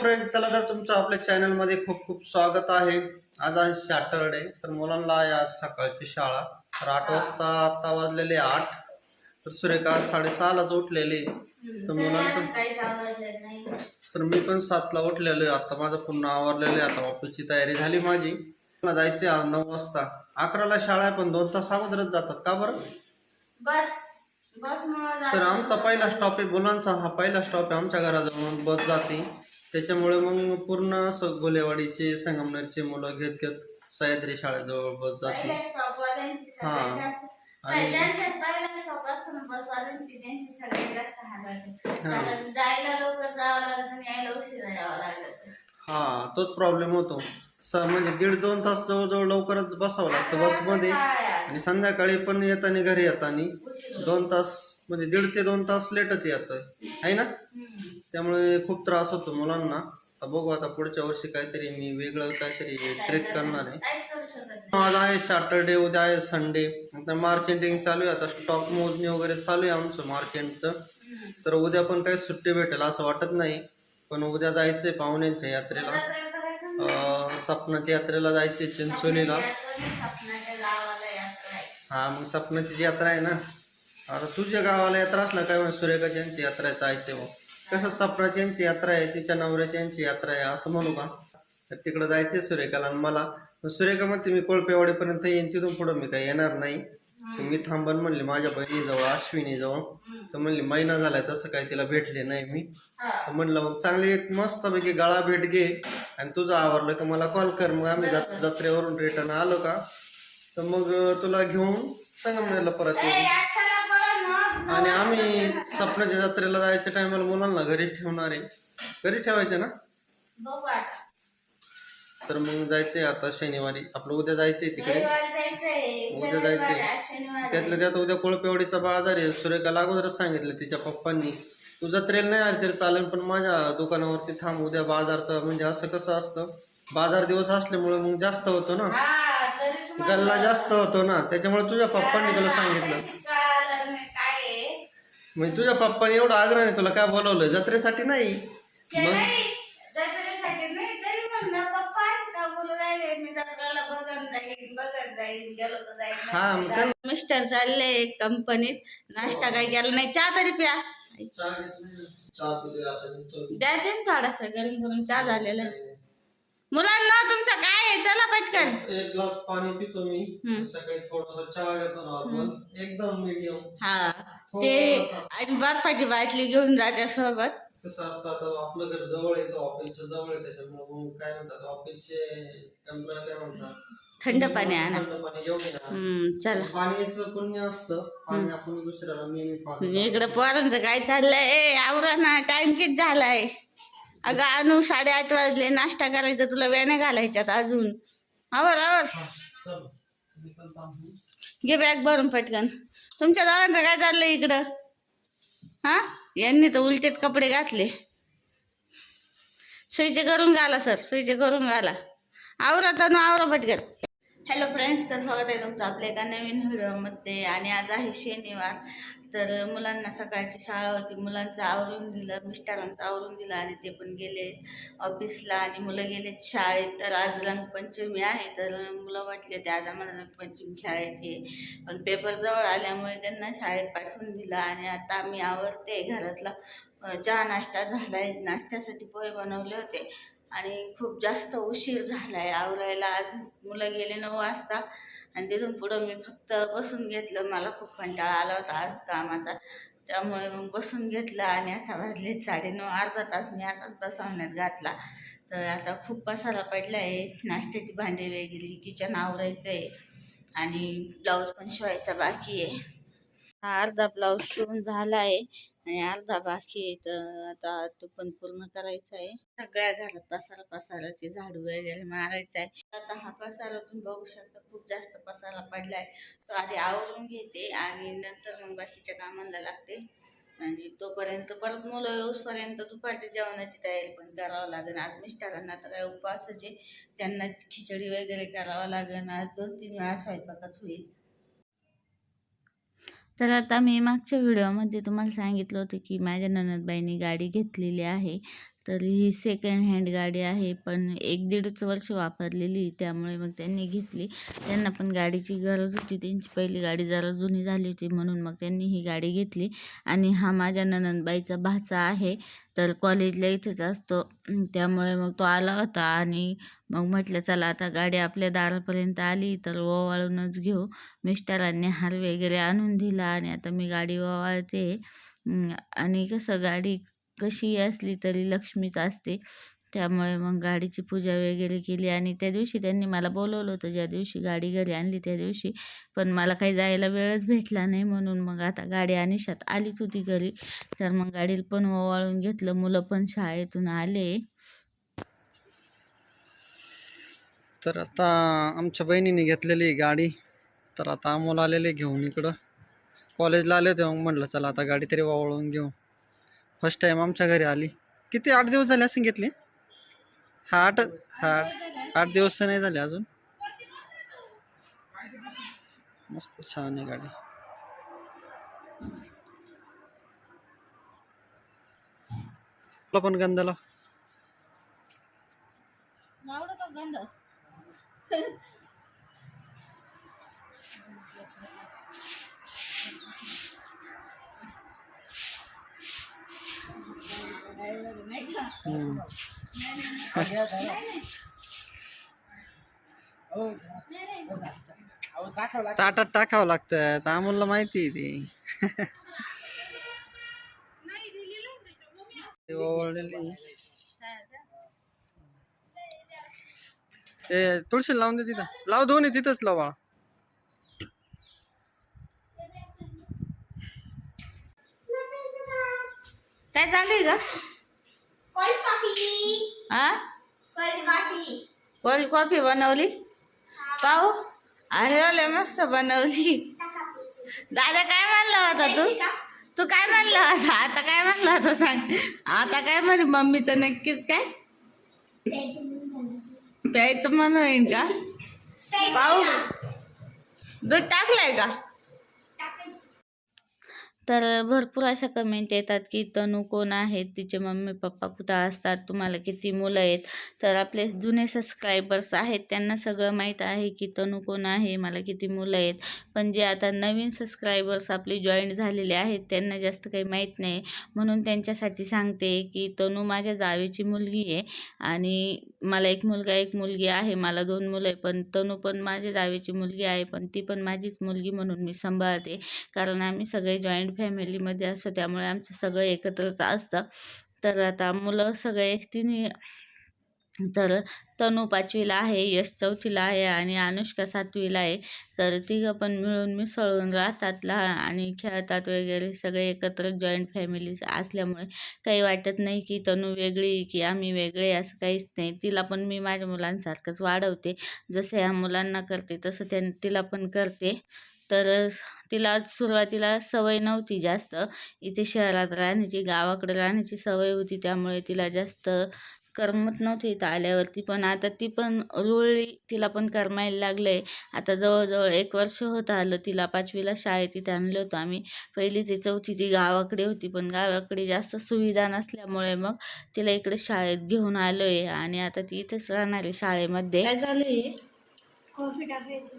Friend चला तर तुमचं आपल्या चॅनलमध्ये खूप खूप स्वागत आहे. आज आहे सॅटरडे तर मुलांना आहे आज सकाळची शाळा. तर आठ वाजता आता वाजलेले आठ. तर आज साडेसहालाच उठलेली. तर मुलांचं तर मी पण सातला उठलेलो आता माझं पूर्ण आवरलेलं आहे. आता ऑफिसची तयारी झाली माझी. मला जायचे आज नऊ वाजता. अकराला शाळा आहे पण दोन तास अगोदरच जातात. का बरं? बस. तर आमचा पहिला स्टॉप आहे मुलांचा. हा पहिला स्टॉप आहे आमच्या घराजवळून बस जाते. त्याच्यामुळे मग पूर्ण असं गोलेवाडीचे संगमनेरचे मुलं घेत घेत सह्याद्री शाळेजवळ बस जाते. पहिल्या स्टॉपवाल्यांची हा. जास्त आणि- पहिल्यांच्या पहिल्या स्टॉप असतो बसवाल्यांची त्यांची सगळ्यात जास्त हाल होते. हा. कारण जायला लवकर जावं लागत आणि यायला उशिरा यावं लागत. हा तोच प्रॉब्लेम होतो. स म्हणजे दीड दोन तास जवळजवळ लवकरच बसावं लागतं बसमध्ये. आणि संध्याकाळी पण येताना घरी येताना दोन तास म्हणजे दीड ते दोन तास लेटच येतं आहे ना? त्यामुळे खूप त्रास होतो मुलांना. आता बघू आता पुढच्या वर्षी काहीतरी मी वेगळं काहीतरी ट्रेक करणार आहे. आज आहे सॅटरडे उद्या आहे संडे नंतर मार्च एंडिंग चालू आहे. आता स्टॉक मोजणी वगैरे चालू आहे आमचं मार्च एंडचं तर उद्या पण काही सुट्टी भेटेल असं वाटत नाही. पण उद्या जायचंय पाहुण्यांच्या यात्रेला. सपनाच्या यात्रेला जायचे चिंचोलीला. हा मग सपनाची जी यात्रा आहे ना. आता तुझ्या गावाला यात्रा असला काय म्हणजे सुरेखाची यांची यात्रा आहे जायचे मग. कसं सपनाची यांची यात्रा आहे तिच्या नवऱ्याची यांची यात्रा आहे असं म्हणू का? तर तिकडं जायचे सुरेखाला आणि मला. सुरेखा म्हणते मी कोळपेवाडीपर्यंत येईन तिथून पुढं मी काही येणार नाही. मी थांबन म्हणले माझ्या बहिणीजवळ अश्विनीजवळ. तर म्हणली महिना झालाय तसं काही तिला भेटले नाही मी. तर म्हणलं मग चांगली एक मस्तपैकी गळा भेट घे आणि तुझं आवरलं का मला कॉल कर मग आम्ही जत्रेवरून रिटर्न आलो का? तर मग तुला घेऊन संगमनेरला परत ए, येऊ. आणि आम्ही सपनाच्या जत्रेला जायच्या टायमाला मुलांना घरी ठेवणार आहे. घरी ठेवायचे ना? बघू आता. तर मग जायचंय आता शनिवारी. आपलं उद्या जायचंय तिकडे? रविवारी जायचंय. उद्या रविवारी जायचंय. शनिवारी त्यातल्या त्यात उद्या कोळपेवाडीचा बाजार आहे. सुरेखाला अगोदरच सांगितलं तिच्या पप्पांनी. तू जत्रेला नाही आली तरी चालेल पण माझ्या दुकानावरती थांब. उद्या बाजारचं म्हणजे असं कसं असतं? बाजार दिवस असल्यामुळे मग जास्त होतो ना? हा तरी तुम्हाला गल्ला जास्त होतो ना? त्याच्यामुळे तुझ्या पप्पांनी तुला सांगितलं. म्हणजे तुझ्या पप्पाने एवढं आग्रहाने तुला काय बोलवलं? जत्रेसाठी नाही. ते मग? नाही, जत्रेसाठी नाही, तरी म्हणलं, पप्पा आहेत का बोलू राहिले, मी जत्रेला बघत जाईन, बघत जाईन, गेलो तर जाईन. हा मग काय मिस्टर चालले कंपनीत नाश्ता काय केला नाही चहा तरी प्या. द्यायचे ना. थोडासा गरम गरम चहा झालेला. आहे. मुलांना तुमचं काय आहे? चला पटकन. एक ग्लास पाणी पितो मी. सकाळी थोडासा चहा घेतो नॉर्मल एकदम मीडियम हा. ते आणि बर्फाची बाटली घेऊन जाते सोबत. कसं असतं आता आपलं घर जवळ आहे ऑफिसच्या जवळ आहे त्याच्यामुळे मग काय म्हणतात ऑफिसचे एम्प्लॉय काय म्हणतात? थंड पाणी आणा. थंड पाणी हम्म चला. पाण्याचं पुण्य असतं पाणी आपण दुसऱ्याला नेहमी पाहतो. इकडं पोरांचं काय चाललंय? ए आवरा ना टाइम किती झालाय? अगं अनु साडेआठ वाजले नाश्ता करायचा तुला वेण्या घालायच्यात अजून. आवर आवर चल. मी पण थांबू. घे बॅग भरून पटकन. तुमच्या दादांचं काय चाललंय इकडं? हा? यांनी तर उलटेच कपडे घातले. सुईचे करून घाला सर. सुईचे करून घाला. आवरा तर आवरा पटकन. हॅलो फ्रेंड्स तर स्वागत आहे तुमचं आपल्या एका नवीन व्हिडिओमध्ये. आणि आज आहे शनिवार. तर मुलांना सकाळची शाळा होती. मुलांचं आवरून दिलं मिस्टरांचं आवरून दिलं आणि ते पण गेले ऑफिसला आणि मुलं गेले शाळेत. तर आज रंगपंचमी आहे तर मुलं वाटले ते आज आम्हाला रंगपंचमी खेळायची पण पेपर जवळ आल्यामुळे त्यांना शाळेत पाठवून दिलं आणि आता मी आवरते घरातला. चहा नाश्ता झाला आहे नाश्त्यासाठी पोहे बनवले होते आणि खूप जास्त उशीर झाला आहे आवरायला. आज मुलं गेले नऊ वाजता. आणि तिथून पुढं मी फक्त बसून घेतलं. मला खूप कंटाळा आला होता आज कामाचा. त्यामुळे मग बसून घेतलं आणि आता वाजले साडेनऊ. अर्धा तास मी असाच बसवण्यात घातला. तर आता खूप बसायला पडला आहे नाश्त्याची भांडी वगैरे किचन आवरायचं आहे आणि ब्लाऊज पण शिवायचा बाकी आहे. हा अर्धा ब्लाऊज शिवून झाला आहे आणि अर्धा बाकी आहे. तर आता तो पण पूर्ण करायचा आहे सगळ्या घरात पसारा पसाराचे झाडू वगैरे मारायचं आहे आता हा पसारा तुम्ही बघू शकता खूप जास्त पसारा पडलाय. तो आधी आवरून घेते आणि नंतर मग बाकीच्या कामाला लागते. आणि तोपर्यंत परत मुलं येऊसपर्यंत दुपारच्या जेवणाची तयारी पण करावं लागेल. आज मिस्टरांना तर काय उपवासाचे त्यांना खिचडी वगैरे करावं लागेल. आज दोन तीन वेळा स्वयंपाकच होईल. तर आता मी मागच्या व्हिडिओमध्ये तुम्हाला सांगितलं होतं की माझ्या ननदबाईंनी गाडी घेतलेली आहे. तर ही सेकंड हँड गाडी आहे. पण एक दीडच वर्ष वापरलेली त्यामुळे मग त्यांनी घेतली. त्यांना पण गाडीची गरज होती. त्यांची पहिली गाडी जरा जुनी झाली होती म्हणून मग त्यांनी ही गाडी घेतली. आणि हा माझ्या ननंदबाईचा भाचा आहे. तर कॉलेजला इथेच असतो. त्यामुळे मग तो आला होता आणि मग म्हटलं चला आता गाडी आपल्या दारापर्यंत आली तर ओवाळूनच घेऊ. मिस्टरांनी हार वगैरे आणून दिला आणि आता मी गाडी ओवाळते. आणि कसं गाडी कशी असली तरी लक्ष्मीच असते. त्यामुळे मग गाडीची पूजा वगैरे केली आणि त्या दिवशी त्यांनी मला बोलवलं होतं ज्या दिवशी गाडी घरी आणली त्या दिवशी. पण मला काही जायला वेळच भेटला नाही म्हणून मग आता गाडी अनिशात आलीच होती घरी. तर मग गाडीला पण ओवाळून घेतलं. मुलं पण शाळेतून आले. तर आता आमच्या बहिणीने घेतलेली आहे गाडी. तर आता अमोल आलेले घेऊन इकडं. कॉलेजला आले होते मग म्हटलं चला आता गाडी तरी वावळून घेऊ. फर्स्ट टाईम आमच्या घरी आली. किती आठ दिवस झाले असं हा आठ हा आठ- आठ दिवस नाही झाले अजून. मस्त छान आहे गाडी. तुला पण गंधाला गंध. ताटात टाकावं लागतं. अमोलला माहिती आहे ती. तुळशी लावून दे तिथं. लाव दोन्ही तिथंच लाव बाळा. काय चालू का कोल्ड कॉफी. हा कोल्ड कॉफी. कोल्ड कॉफी बनवली? पाहू. अरे मस्त बनवली. दादा काय म्हणला होता तू? तू काय म्हणला होता? आता काय म्हणला होता सांग. आता काय म्हणे? मम्मीचं नक्कीच काय? प्यायचं म्हणून का? पाहू. दूध टाकलंय का? तर भरपूर अशा कमेंट येतात की तनू कोण आहेत? तिचे मम्मी पप्पा कुठं असतात? तुम्हाला किती मुलं आहेत? तर आपले जुने सबस्क्रायबर्स आहेत त्यांना सगळं माहीत आहे की तनू कोण आहे? मला किती मुलं आहेत? पण जे आता नवीन सबस्क्रायबर्स आपले जॉईन झालेले आहेत त्यांना जास्त काही माहीत नाही. म्हणून त्यांच्यासाठी सांगते की तनू माझ्या जावेची मुलगी आहे आणि मला एक मुलगा एक मुलगी आहे. मला दोन मुलं आहे पण तनू पण माझ्या जावेची मुलगी आहे पण ती पण माझीच मुलगी म्हणून मी सांभाळते. कारण आम्ही सगळे जॉईंट फॅमिलीमध्ये असतो त्यामुळे आमचं सगळं एकत्रच असतं. तर आता मुलं सगळे एकटीने तर तनू पाचवीला आहे यश चौथीला आहे आणि अनुष्का सातवीला आहे. तर तिघं पण मिळून मिसळून राहतात लहान आणि खेळतात वगैरे सगळे एकत्र जॉईंट फॅमिली असल्यामुळे. काही वाटत नाही की तनू वेगळी की आम्ही वेगळे असं काहीच नाही. तिला पण मी माझ्या मुलांसारखंच वाढवते. जसं ह्या मुलांना करते तसं त्या तिला पण करते. तर तिला सुरुवातीला सवय नव्हती जास्त. इथे शहरात राहण्याची गावाकडे राहण्याची सवय होती त्यामुळे तिला जास्त करमत नव्हती इथं आल्यावरती. पण आता ती पण रुळली तिला पण करमायला लागलं. आहे आता जवळजवळ एक वर्ष होत आलं तिला पाचवीला शाळेत इथे आणलं होतं आम्ही. पहिली ते चौथी ती गावाकडे होती पण गावाकडे जास्त सुविधा नसल्यामुळे मग तिला इकडे शाळेत घेऊन आलो आहे आणि आता ती इथेच राहणार आहे शाळेमध्ये. काय कॉफी टाकायचं.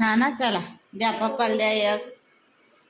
ना ना चला. द्या पप्पाला द्या एक.